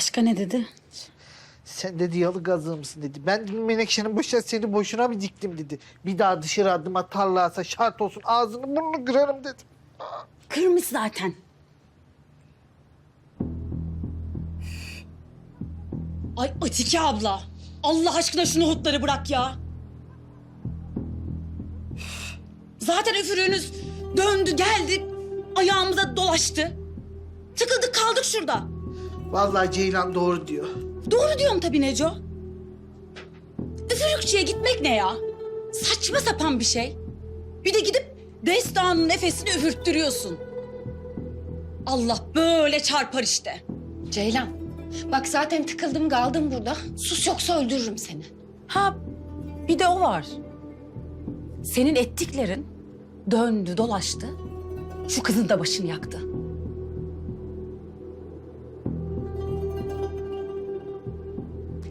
Başka ne dedi? Sen dedi yalı gazı mısın dedi. Ben Menekşe'nin başına seni boşuna mı diktim dedi. Bir daha dışarı adım atarlarsa şart olsun ağzını burnunu kırarım dedi. Kırmış zaten. Ay Atike abla. Allah aşkına şu nohutları bırak ya. Zaten üfürüğünüz döndü geldi. Ayağımıza dolaştı. Tıkıldık kaldık şurada. Vallahi Ceylan doğru diyor. Doğru diyorum tabii Neco. Üfürükçüye gitmek ne ya? Saçma sapan bir şey. Bir de gidip destanın nefesini üfürttürüyorsun. Allah böyle çarpar işte. Ceylan, bak zaten tıkıldım kaldım burada. Sus yoksa öldürürüm seni. Ha bir de o var. Senin ettiklerin döndü dolaştı. Şu kızın da başını yaktı.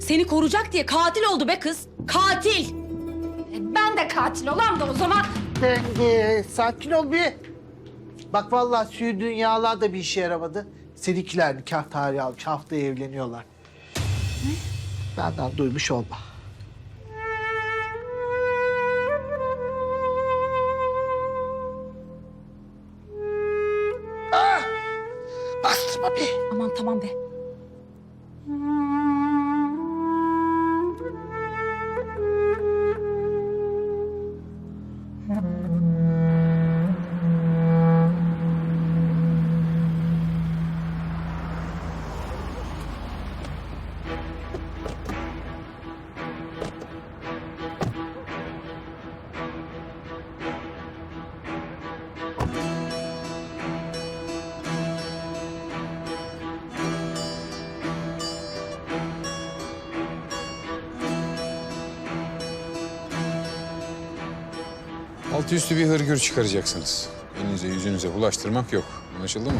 Seni koruyacak diye katil oldu be kız. Katil. E, Ben de katil olam da o zaman. Denge, sakin ol bir. Bak vallahi sürdüğün yağlar da bir işe yaramadı. Seninkiler nikah tarihi almış. Haftaya evleniyorlar. Benden duymuş olma. Ah! Bastırma bir. Aman tamam be. Altı üstü bir hırgür çıkaracaksınız. Elinize yüzünüze bulaştırmak yok. Anlaşıldı mı?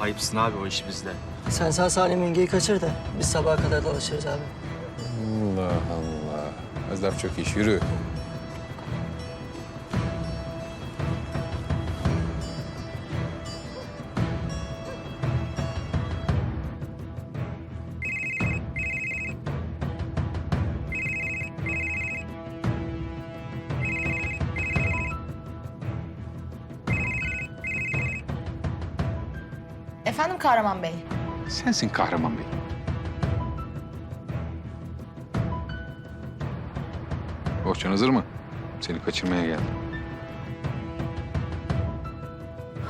Ayıpsın abi o iş bizde. Sen sağ salim yengeyi kaçır da biz sabaha kadar dolaşırız abi. Allah Allah. Az laf çok iş. Yürü. Efendim Kahraman Bey? Sensin kahraman bey. Bohçan hazır mı? Seni kaçırmaya geldim.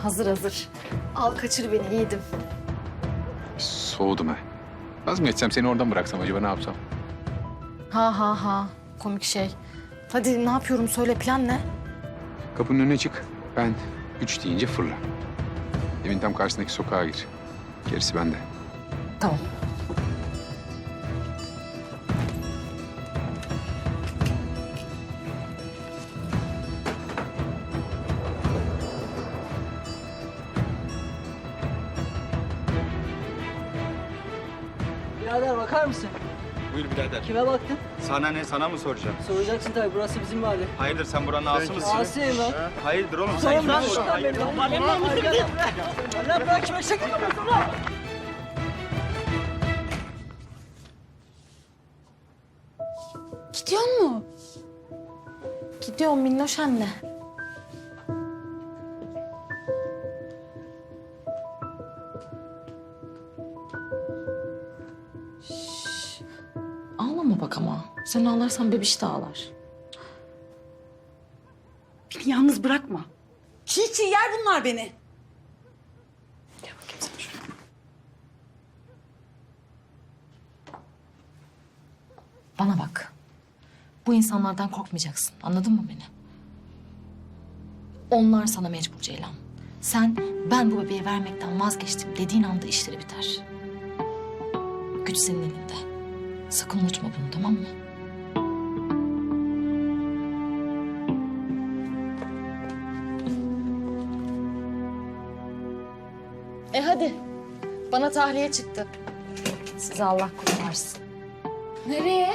Hazır hazır. Al kaçır beni yiğidim. Soğudum he. Az mı etsem seni oradan bıraksam acaba ne yapsam? Ha ha ha. Komik şey. Hadi ne yapıyorum söyle plan ne? Kapının önüne çık. Ben üç deyince fırla. Evin tam karşısındaki sokağa gir. Gerisi bende. Tamam. Birader. Kime baktın? Sana ne sana mı soracağım? Soracaksın tabii burası bizim mahalle. Hayırdır sen buranın ağası mısın? Asiyim lan. Hayırdır oğlum sen kimsin? lan oğlum? lan beni. Hayırdır? Lan namusu gidin. Lan bırak kime şaka yapıyorsun lan? Gidiyor mu? Gidiyorum minnoş anne. Sen ağlarsan bebiş de ağlar. Beni yalnız bırakma. Çiğ çiğ yer bunlar beni. Gel bakayım sen şuraya. Bana bak. Bu insanlardan korkmayacaksın. Anladın mı beni? Onlar sana mecbur Ceylan. Sen ben bu bebeği vermekten vazgeçtim dediğin anda işleri biter. Güç senin elinde. Sakın unutma bunu tamam mı? Bana tahliye çıktı. Sizi Allah kurtarsın. Nereye?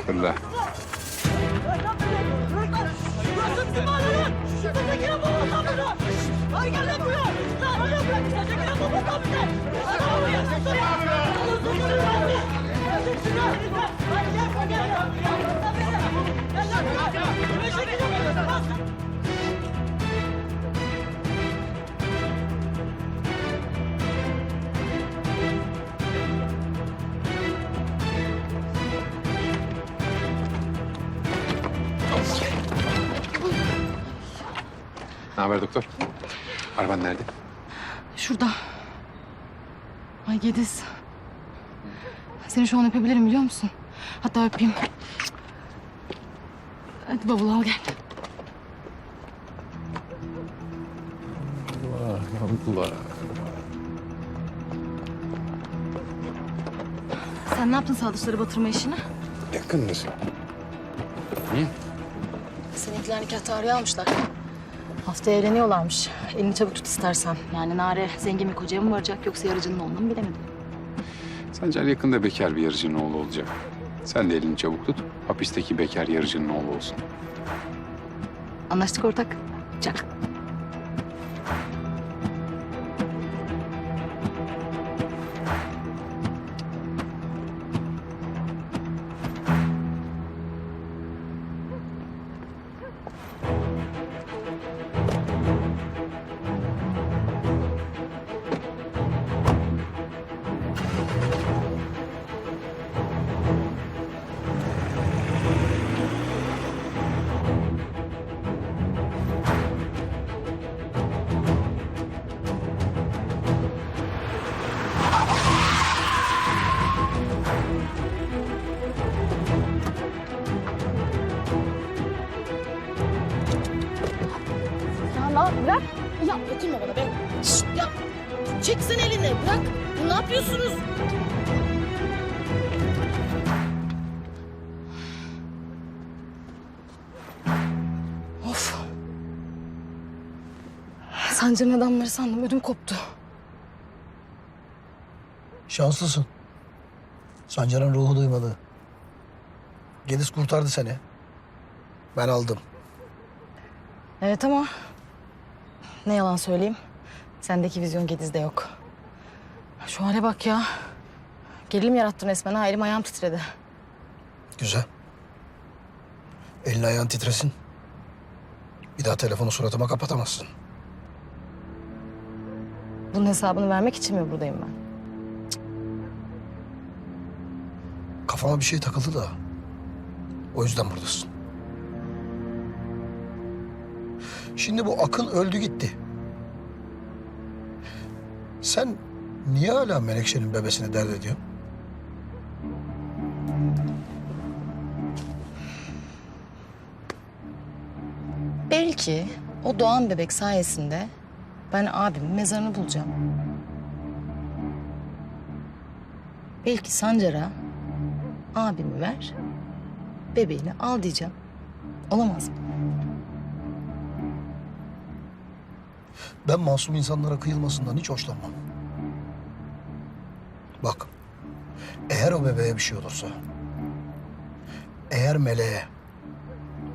aslanım. Fırla. Ne haber doktor? Araban nerede? Şurada. Ay Gediz. Seni şu an öpebilirim biliyor musun? Hatta öpeyim. Hadi bavul al gel. Allah. Sen ne yaptın sağ dışları batırma işini? Yakındır. Seninkiler nikah tarihi almışlar. Haftaya evleniyorlarmış. Elini çabuk tut istersen. Yani Nare zengin bir kocaya mı varacak yoksa yarıcının oğlunu mu bilemedim. Sancar yakında bekar bir yarıcının oğlu olacak. Sen de elini çabuk tut. Hapisteki bekar yarıcının oğlu olsun. Anlaştık ortak. Çak. Dokunma bana be. Şşt, ya çeksen elini bırak. Ne yapıyorsunuz? Of. Sancar'ın adamları sandım. Ödüm koptu. Şanslısın. Sancar'ın ruhu duymadı. Gediz kurtardı seni. Ben aldım. Evet ama ne yalan söyleyeyim. Sendeki vizyon Gediz'de yok. Şu hale bak ya. Gerilim yarattın resmen ha. Elim ayağım titredi. Güzel. Elin ayağın titresin. Bir daha telefonu suratıma kapatamazsın. Bunun hesabını vermek için mi buradayım ben? Kafama bir şey takıldı da. O yüzden buradasın. Şimdi bu Akın öldü gitti. Sen niye hala Menekşe'nin bebesini dert ediyorsun? Belki o doğan bebek sayesinde ben abimin mezarını bulacağım. Belki Sancar'a abimi ver, bebeğini al diyeceğim. Olamaz mı? Ben masum insanlara kıyılmasından hiç hoşlanmam. Bak, eğer o bebeğe bir şey olursa, eğer meleğe,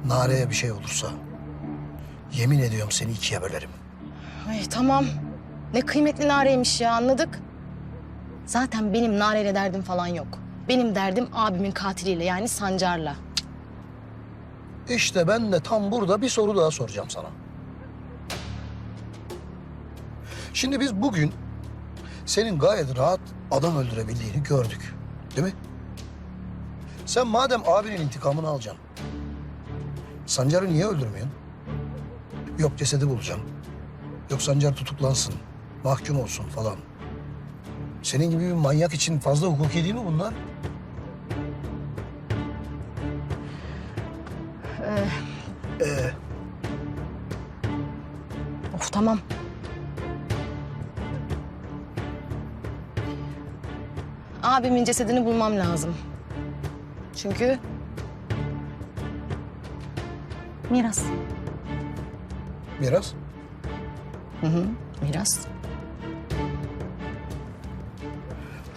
nareye bir şey olursa, yemin ediyorum seni ikiye bölerim. Ay tamam. Ne kıymetli nareymiş ya anladık. Zaten benim nareyle derdim falan yok. Benim derdim abimin katiliyle yani Sancar'la. İşte ben de tam burada bir soru daha soracağım sana. Şimdi biz bugün senin gayet rahat adam öldürebildiğini gördük. Değil mi? Sen madem abinin intikamını alacaksın. Sancar'ı niye öldürmüyorsun? Yok cesedi bulacağım. Yok Sancar tutuklansın, mahkum olsun falan. Senin gibi bir manyak için fazla hukuki değil mi bunlar? Ee, Of tamam. Abimin cesedini bulmam lazım. Çünkü miras. miras. Hı hı, miras.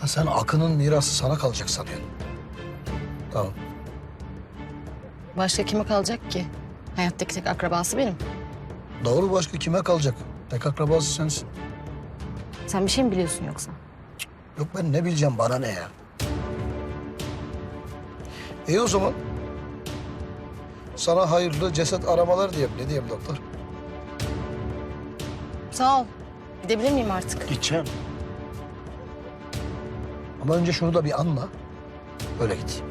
Ha, sen Akın'ın mirası sana kalacak sanıyorsun. Tamam. Başka kime kalacak ki? Hayattaki tek akrabası benim. Doğru başka kime kalacak? Tek akrabası sensin. Sen bir şey mi biliyorsun yoksa? Yok ben ne bileceğim bana ne ya? İyi o zaman. Sana hayırlı ceset aramalar diyeyim. Ne diyeyim doktor? Sağ ol. Gidebilir miyim artık? Gideceğim. Ama önce şunu da bir anla. Öyle git.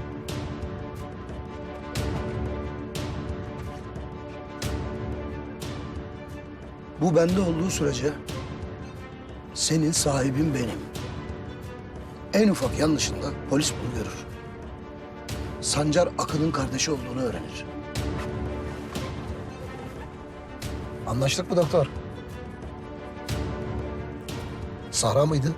Bu bende olduğu sürece senin sahibin benim. En ufak yanlışında polis bunu görür. Sancar Akın'ın kardeşi olduğunu öğrenir. Anlaştık mı doktor? Sahra mıydı?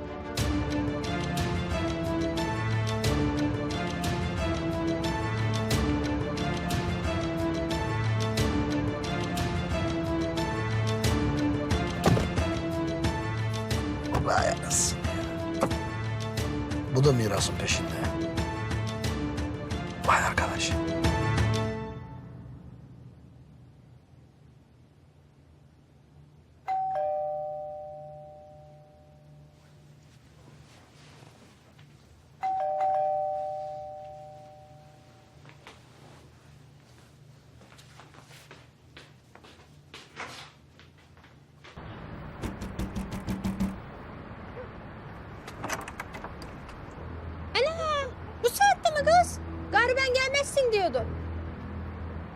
Gelmezsin diyordu.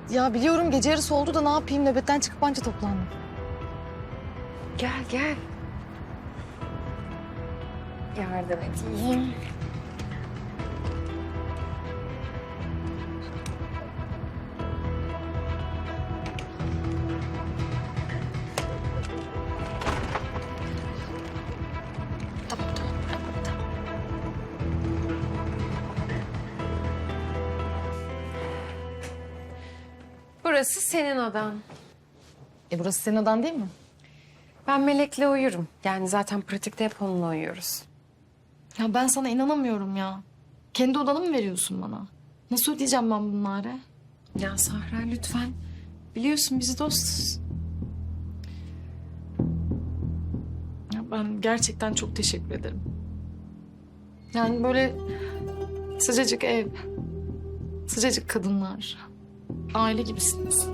Ya biliyorum gece yarısı oldu da ne yapayım nöbetten çıkıp anca toplandım. Gel gel. Yardım edeyim. Burası senin odan. E burası senin odan değil mi? Ben Melek'le uyurum. Yani zaten pratikte hep onunla uyuyoruz. Ya ben sana inanamıyorum ya. Kendi odanı mı veriyorsun bana? Nasıl ödeyeceğim ben bunları? Ya Sahra lütfen. Biliyorsun biz dostuz. Ya ben gerçekten çok teşekkür ederim. Yani böyle sıcacık ev, sıcacık kadınlar, aile gibisiniz.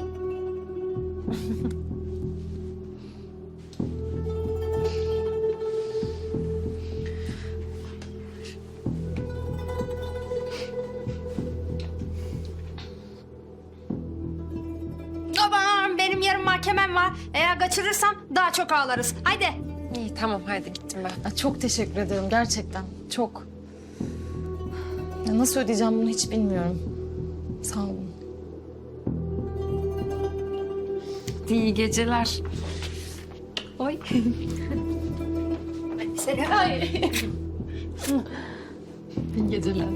Aman benim yarın mahkemem var. Eğer kaçırırsam daha çok ağlarız. Haydi. İyi tamam hadi gittim ben. Ya çok teşekkür ederim gerçekten. Çok. Ya nasıl ödeyeceğim bunu hiç bilmiyorum. Sağ olun. İyi geceler. Oy. İyi geceler.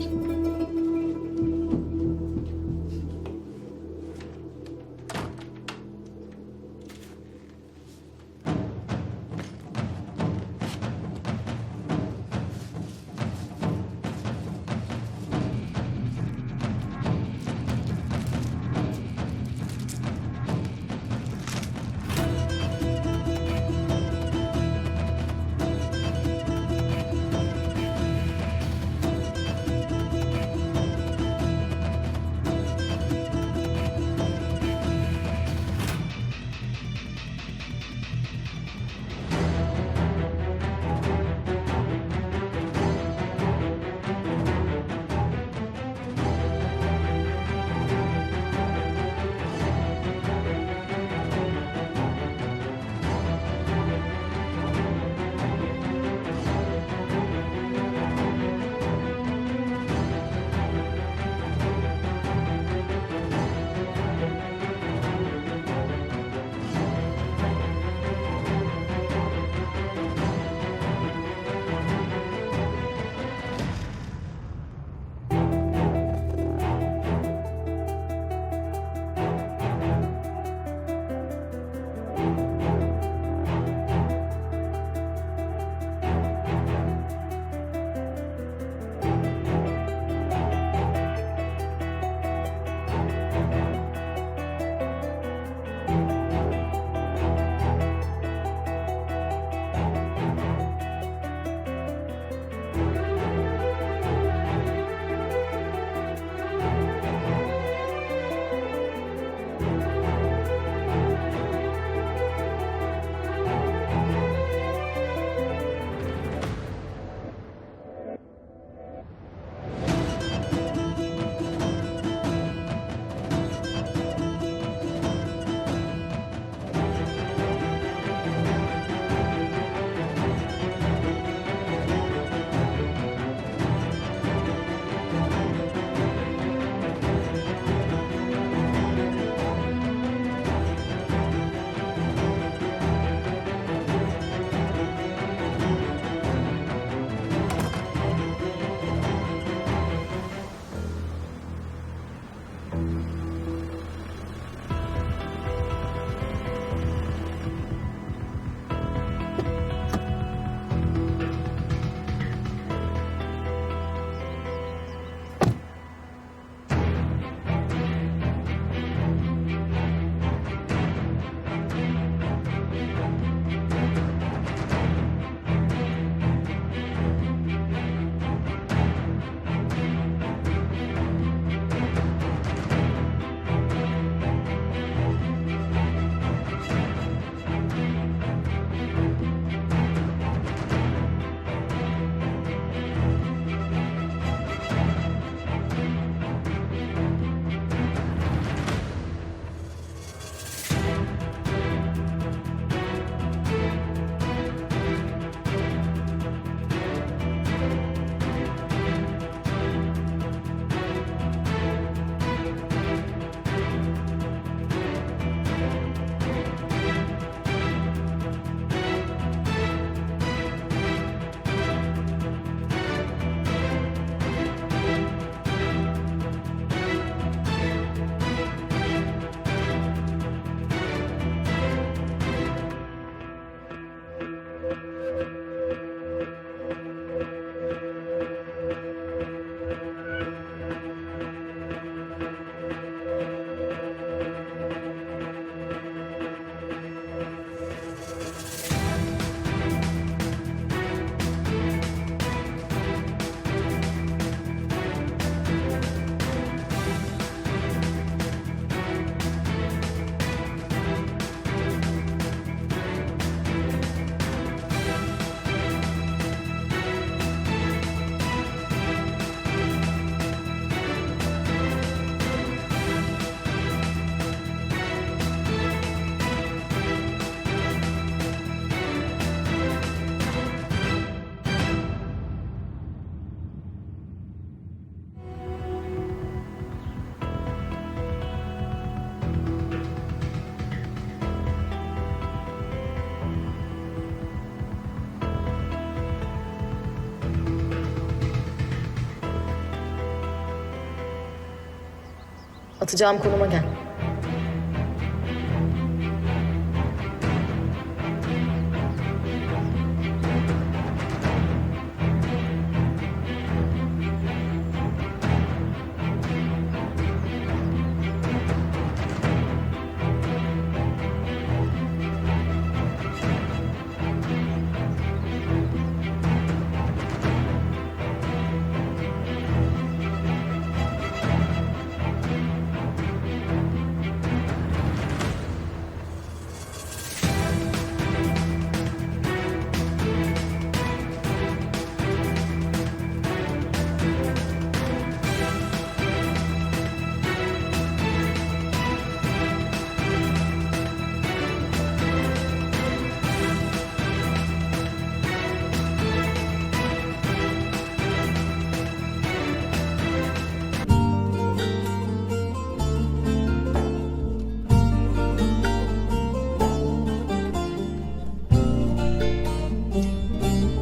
Atacağım konuma gel.